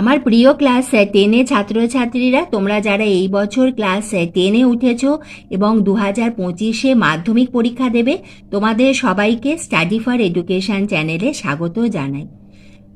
আমার প্রিয় ক্লাস টেনে ছাত্রছাত্রীরা, তোমরা যারা এই বছর ক্লাস টেনে উঠেছ এবং দু হাজার পঁচিশে মাধ্যমিক পরীক্ষা দেবে, তোমাদের সবাইকে স্টাডি ফর এডুকেশন চ্যানেলে স্বাগত জানাই।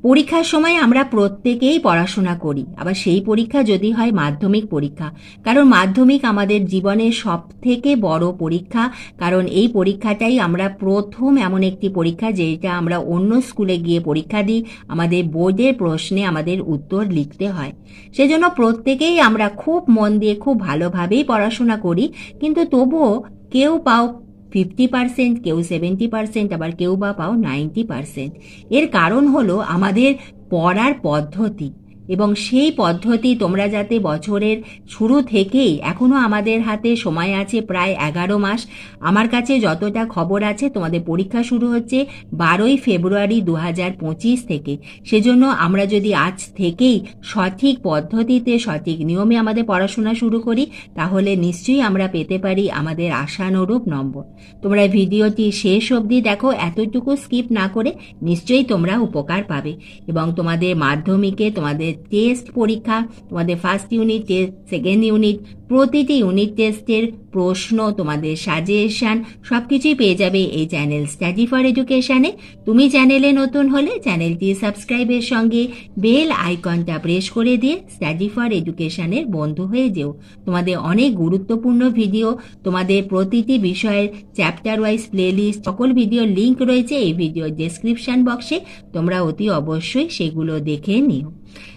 পরীক্ষার সময় আমরা প্রত্যেকেই পড়াশোনা করি। আবার সেই পরীক্ষা যদি হয় মাধ্যমিক পরীক্ষা। কারণ মাধ্যমিক আমাদের জীবনের সব থেকে বড় পরীক্ষা। কারণ এই পরীক্ষাটাই আমরা প্রথম এমন একটি পরীক্ষা যেটা আমরা অন্য স্কুলে গিয়ে পরীক্ষা দিই। আমাদের বোর্ডের প্রশ্নে আমাদের উত্তর লিখতে হয়। সেজন্য প্রত্যেকেই আমরা খুব মন দিয়ে খুব ভালোভাবেই পড়াশোনা করি। কিন্তু তবুও কেউ পাও ফিফটি পার্সেন্ট কেউ সেভেন্টি পার্সেন্ট আবার কেউ বা পাও নাইনটি পার্সেন্ট এর কারণ হলো আমাদের পড়ার পদ্ধতি। এবং সেই পদ্ধতি তোমরা যাতে বছরের শুরু থেকেই এখনও আমাদের হাতে সময় আছে প্রায় এগারো মাস। আমার কাছে যতটা খবর আছে, তোমাদের পরীক্ষা শুরু হচ্ছে বারোই ফেব্রুয়ারি দু হাজার পঁচিশ থেকে। সেজন্য আমরা যদি আজ থেকেই সঠিক পদ্ধতিতে, সঠিক নিয়মে আমাদের পড়াশোনা শুরু করি, তাহলে নিশ্চয়ই আমরা পেতে পারি আমাদের আশানুরূপ নম্বর। তোমরা ভিডিওটি শেষ অবধি দেখো, এতটুকু স্কিপ না করে নিশ্চয়ই তোমরা উপকার পাবে। এবং তোমাদের মাধ্যমিকে, তোমাদের টেস্ট পরীক্ষা, তোমাদের first unit test second unit প্রতিটি ইউনিট টেস্টের প্রশ্ন, তোমাদের সাজেশন সব কিছুই পেয়ে যাবে এই চ্যানেল স্টাডি ফর এডুকেশনে তুমি চ্যানেলে নতুন হলে চ্যানেলটি সাবস্ক্রাইবের সঙ্গে বেল আইকনটা প্রেস করে দিয়ে স্টাডি ফর এডুকেশনের বন্ধু হয়ে যেও। তোমাদের অনেক গুরুত্বপূর্ণ ভিডিও তোমাদের প্রতিটি বিষয়ের চ্যাপ্টার ওয়াইজ প্লেলিস্ট সকল ভিডিওর লিংক রয়েছে এই ভিডিওর ডেসক্রিপশন বক্সে তোমরা অতি অবশ্যই সেগুলো দেখে নিও।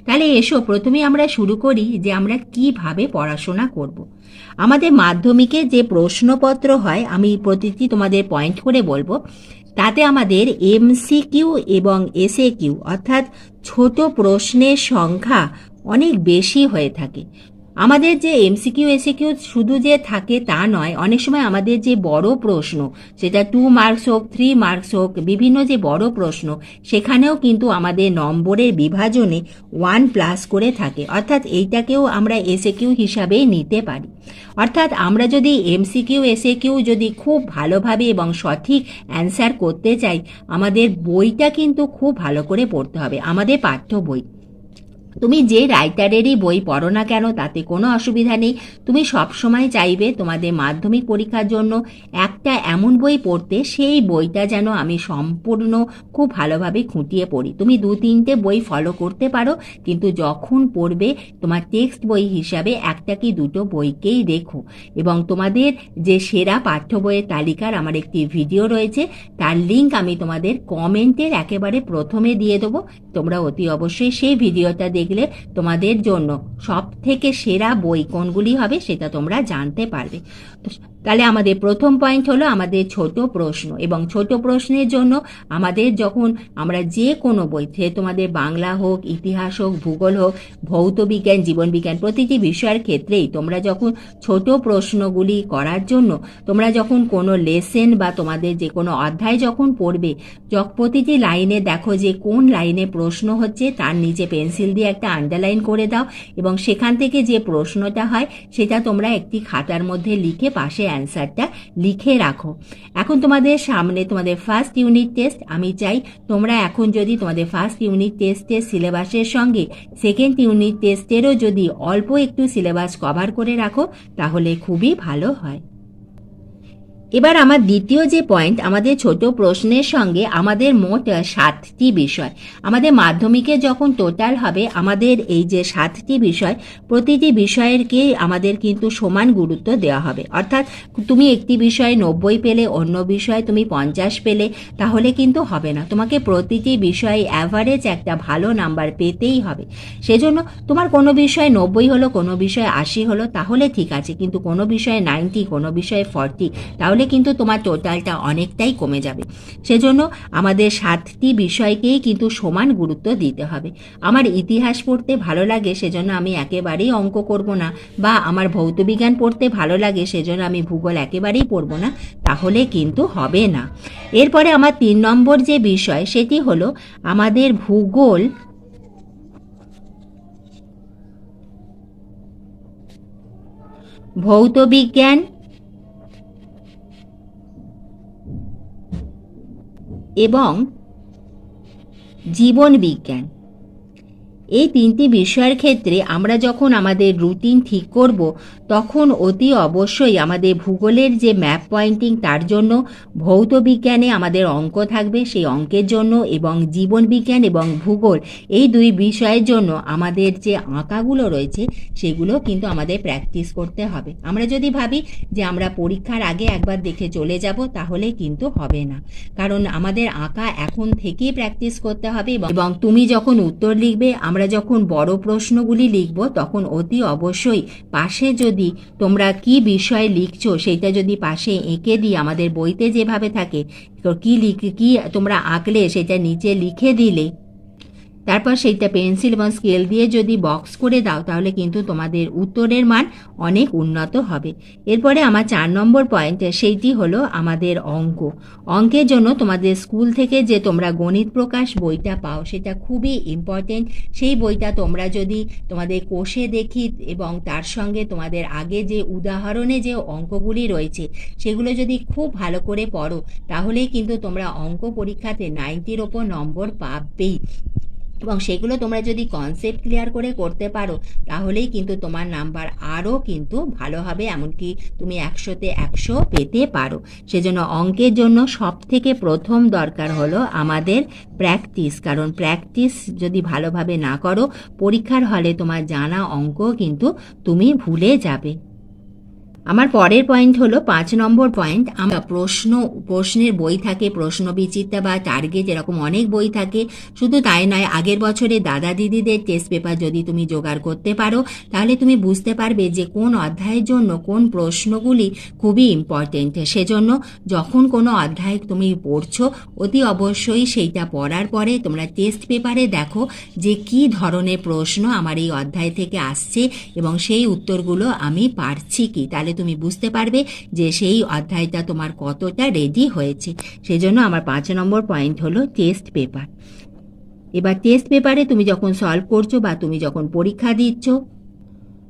তাহলে এসো প্রথমে আমরা শুরু করি যে আমরা কীভাবে পড়াশোনা করব। আমাদের মাধ্যমিকে যে প্রশ্নপত্র হয়, আমি প্রতিটি তোমাদের পয়েন্ট করে বলব তাতে আমাদের এমসিকিউ এবং এসএ কিউ অর্থাৎ ছোট প্রশ্নের সংখ্যা অনেক বেশি হয়ে থাকে আমাদের যে এমসিকিউ এসিকিউ শুধু যে থাকে তা নয়, অনেক সময় আমাদের যে বড় প্রশ্ন, সেটা টু মার্কস হোক থ্রি মার্কস হোক, বিভিন্ন যে বড় প্রশ্ন, সেখানেও কিন্তু আমাদের নম্বরের বিভাজনে ওয়ান প্লাস করে থাকে। অর্থাৎ এইটাকেও আমরা এসে কিউ হিসাবেই নিতে পারি। অর্থাৎ আমরা যদি এমসিকিউ এসে কিউ যদি খুব ভালোভাবে এবং সঠিক অ্যান্সার করতে চাই, আমাদের বইটা কিন্তু খুব ভালো করে পড়তে হবে। আমাদের পাঠ্য বই। তুমি যে রাইটারেরই বই পড়ো না কেন, তাতে কোনো অসুবিধা নেই। তুমি সবসময় চাইবে তোমাদের মাধ্যমিক পরীক্ষার জন্য একটা এমন বই পড়তে, সেই বইটা যেন আমি সম্পূর্ণ খুব ভালোভাবে খুঁটিয়ে পড়ি। তুমি দু তিনটে বই ফলো করতে পারো, কিন্তু যখন পড়বে, তোমার টেক্সট বই হিসাবে একটা কি দুটো বইকেই দেখো। এবং তোমাদের যে সেরা পাঠ্য বইয়ের তালিকার আমার একটি ভিডিও রয়েছে, তার লিঙ্ক আমি তোমাদের কমেন্টের একেবারে প্রথমে দিয়ে দেবো। তোমরা অতি অবশ্যই সেই ভিডিওটা দেখলে তোমাদের জন্য সব থেকে সেরা বই কোনগুলি হবে সেটা তোমরা জানতে পারবে। তাহলে আমাদের প্রথম পয়েন্ট হলো আমাদের ছোট প্রশ্ন এবং ছোট প্রশ্নের জন্য আমাদের যখন আমরা যে কোনো বই সে তোমাদের বাংলা হোক, ইতিহাস হোক, ভূগোল হোক, ভৌত বিজ্ঞান, জীবন বিজ্ঞান প্রতিটি বিষয়ের ক্ষেত্রেই তোমরা যখন ছোট প্রশ্নগুলি করার জন্য তোমরা যখন কোনো লেসেন বা তোমাদের যে কোনো অধ্যায় যখন পড়বে প্রতিটি লাইনে দেখো যে কোন লাইনে প্রশ্ন হচ্ছে, তার নিচে পেন্সিল দিয়ে একটা আন্ডারলাইন করে দাও এবং সেখান থেকে যে প্রশ্নটা হয়, সেটা তোমরা একটি খাতার মধ্যে লিখে পাশে অ্যান্সারটা লিখে রাখো। এখন তোমাদের সামনে তোমাদের ফার্স্ট ইউনিট টেস্ট আমি চাই তোমরা এখন যদি তোমাদের ফার্স্ট ইউনিট টেস্টের সিলেবাসের সঙ্গে সেকেন্ড ইউনিট টেস্টেরও যদি অল্প একটু সিলেবাস কভার করে রাখো, তাহলে খুবই ভালো হয়। এবার আমার দ্বিতীয় যে পয়েন্ট আমাদের ছোট প্রশ্নের সঙ্গে আমাদের মোট সাতটি বিষয়। আমাদের মাধ্যমিকে যখন টোটাল হবে, আমাদের এই যে সাতটি বিষয়, প্রতিটি বিষয়েরকে আমাদের কিন্তু সমান গুরুত্ব দেওয়া হবে। অর্থাৎ তুমি একটি বিষয়ে নব্বই পেলে, অন্য বিষয়ে তুমি পঞ্চাশ পেলে, তাহলে কিন্তু হবে না। তোমাকে প্রতিটি বিষয়ে অ্যাভারেজ একটা ভালো নাম্বার পেতেই হবে। সেজন্য তোমার কোনো বিষয়ে নব্বই হলো, কোনো বিষয়ে আশি হলো, তাহলে ঠিক আছে। কিন্তু কোনো বিষয়ে নাইনটি কোনো বিষয়ে ফর্টি তাহলে কিন্তু তোমার টোটালটা অনেকটাই কমে যাবে। সেজন্য আমাদের সাতটি বিষয়কেই কিন্তু সমান গুরুত্ব দিতে হবে। আমার ইতিহাস পড়তে ভালো লাগে, সেজন্য আমি একেবারেই অঙ্ক করব না। বা আমার ভৌতবিজ্ঞান পড়তে ভালো লাগে, সেজন্য আমি ভূগোল একেবারেই পড়ব না। তাহলে কিন্তু হবে না। এরপরে আমার তিন নম্বর যে বিষয়, সেটি হলো আমাদের ভূগোল ভৌতবিজ্ঞান এবং জীবন বিজ্ঞান। এই তিনটি বিষয়ের ক্ষেত্রে আমরা যখন আমাদের রুটিন ঠিক করব, তখন অতি অবশ্যই আমাদের ভূগোলের যে ম্যাপ পয়েন্টিং তার জন্য ভৌত বিজ্ঞানে আমাদের অঙ্ক থাকবে, সেই অঙ্কের জন্য এবং জীবন বিজ্ঞান এবং ভূগোল এই দুই বিষয়ের জন্য আমাদের যে আঁকাগুলো রয়েছে, সেগুলো কিন্তু আমাদের প্র্যাকটিস করতে হবে। আমরা যদি ভাবি যে আমরা পরীক্ষার আগে একবার দেখে চলে যাব, তাহলে কিন্তু হবে না। কারণ আমাদের আঁকা এখন থেকেই প্র্যাকটিস করতে হবে এবং- তুমি যখন উত্তর লিখবে আমরা যখন বড় প্রশ্নগুলি লিখব, তখন অতি অবশ্যই পাশে যদি তোমরা কি বিষয়ে লিখছো সেটা যদি পাশে এঁকে দিই আমাদের বইতে যেভাবে থাকে তো কি লিখ, কি তোমরা আঁকলে, সেটা নিচে লিখে দিলে তারপর সেইটা পেন্সিল এবং স্কেল দিয়ে যদি বক্স করে দাও, তাহলে কিন্তু তোমাদের উত্তরের মান অনেক উন্নত হবে। এরপরে আমার চার নম্বর পয়েন্ট সেইটি হলো আমাদের অঙ্ক। অঙ্কের জন্য তোমাদের স্কুল থেকে যে তোমরা গণিত প্রকাশ বইটা পাও, সেটা খুবই ইম্পর্টেন্ট সেই বইটা তোমরা যদি তোমাদের কোষে দেখি এবং তার সঙ্গে তোমাদের আগে যে উদাহরণে যে অঙ্কগুলি রয়েছে, সেগুলো যদি খুব ভালো করে পড়ো, তাহলেই কিন্তু তোমরা অঙ্ক পরীক্ষাতে নাইনটির ওপর নম্বর পাবেই। এবং সেগুলো তোমরা যদি কনসেপ্ট ক্লিয়ার করে করতে পারো, তাহলেই কিন্তু তোমার নাম্বার আরও কিন্তু ভালো হবে, এমনকি তুমি একশোতে একশো পেতে পারো। সেজন্য অঙ্কের জন্য সব থেকে প্রথম দরকার হলো আমাদের প্র্যাকটিস কারণ প্র্যাকটিস যদি ভালোভাবে না করো, পরীক্ষার হলে তোমার জানা অঙ্ক কিন্তু তুমি ভুলে যাবে। আমার পরের পয়েন্ট হলো পাঁচ নম্বর পয়েন্ট আমরা প্রশ্ন, প্রশ্নের বই থাকে, প্রশ্ন বিচিত্রা বা টার্গেট এরকম অনেক বই থাকে। শুধু তাই নয়, আগের বছরে দাদা দিদিদের টেস্ট পেপার যদি তুমি জোগাড় করতে পারো, তাহলে তুমি বুঝতে পারবে যে কোন অধ্যায়ের জন্য কোন প্রশ্নগুলি খুবই ইম্পর্টেন্ট সেজন্য যখন কোনো অধ্যায় তুমি পড়ছো, অতি অবশ্যই সেইটা পড়ার পরে তোমরা টেস্ট পেপারে দেখো যে কি ধরনের প্রশ্ন আমার এই অধ্যায় থেকে আসছে এবং সেই উত্তরগুলো আমি পারছি কি। তাহলে তুমি বুঝতে পারবে যে সেই অধ্যায়টা তোমার কতটা রেডি হয়েছে। সেজন্য আমার পাঁচ নম্বর পয়েন্ট হলো টেস্ট পেপার এবার টেস্ট পেপারে তুমি যখন সলভ করছ বা তুমি যখন পরীক্ষা দিচ্ছ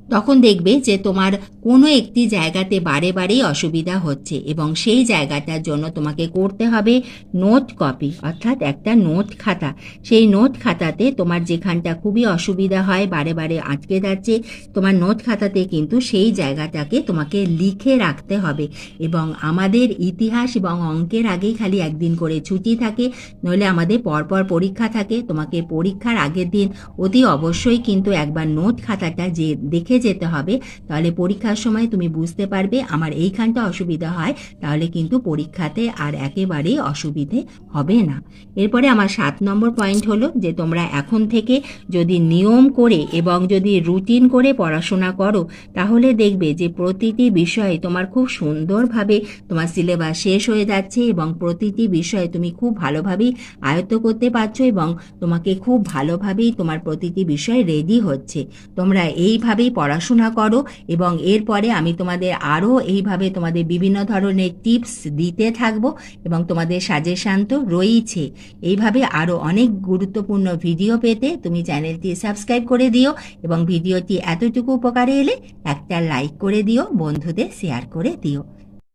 তখন দেখবে যে তোমার কোনো একটি জায়গাতে বারে বারেই অসুবিধা হচ্ছে এবং সেই জায়গাটার জন্য তোমাকে করতে হবে নোট কপি অর্থাৎ একটা নোট খাতা। সেই নোট খাতাতে তোমার যেখানটা খুবই অসুবিধা হয়, বারে বারে আটকে যাচ্ছে, তোমার নোট খাতাতে কিন্তু সেই জায়গাটাকে তোমাকে লিখে রাখতে হবে এবং আমাদের ইতিহাস এবং অঙ্কের আগেই খালি একদিন করে ছুটি থাকে, নইলে আমাদের পরপর পরীক্ষা থাকে। তোমাকে পরীক্ষার আগের দিন অতি অবশ্যই কিন্তু একবার নোট খাতাটা যে দেখে যেতে হবে। তাহলে পরীক্ষার সময় তুমি বুঝতে পারবে আমার এইখানটা অসুবিধা হয়, তাহলে কিন্তু পরীক্ষাতে আর একেবারেই অসুবিধে হবে না। এরপরে আমার সাত নম্বর পয়েন্ট হলো যে, তোমরা এখন থেকে যদি নিয়ম করে এবং যদি রুটিন করে পড়াশোনা করো, তাহলে দেখবে যে, প্রতিটি বিষয়ে তোমার খুব সুন্দরভাবে তোমার সিলেবাস শেষ হয়ে যাচ্ছে এবং প্রতিটি বিষয়ে তুমি খুব ভালোভাবেই আয়ত্ত করতে পারছ এবং তোমাকে খুব ভালোভাবেই তোমার প্রতিটি বিষয় রেডি হচ্ছে। তোমরা এইভাবেই পড়াশোনা করো এবং এরপরে আমি তোমাদের আরও এইভাবে তোমাদের বিভিন্ন ধরনের টিপস দিতে থাকব এবং তোমাদের সাজেশান তো রয়েইছে। এইভাবে আরও অনেক গুরুত্বপূর্ণ ভিডিও পেতে তুমি চ্যানেলটি সাবস্ক্রাইব করে দিও এবং ভিডিওটি এতটুকু উপকারে এলে একটা লাইক করে দিও, বন্ধুদের শেয়ার করে দিও।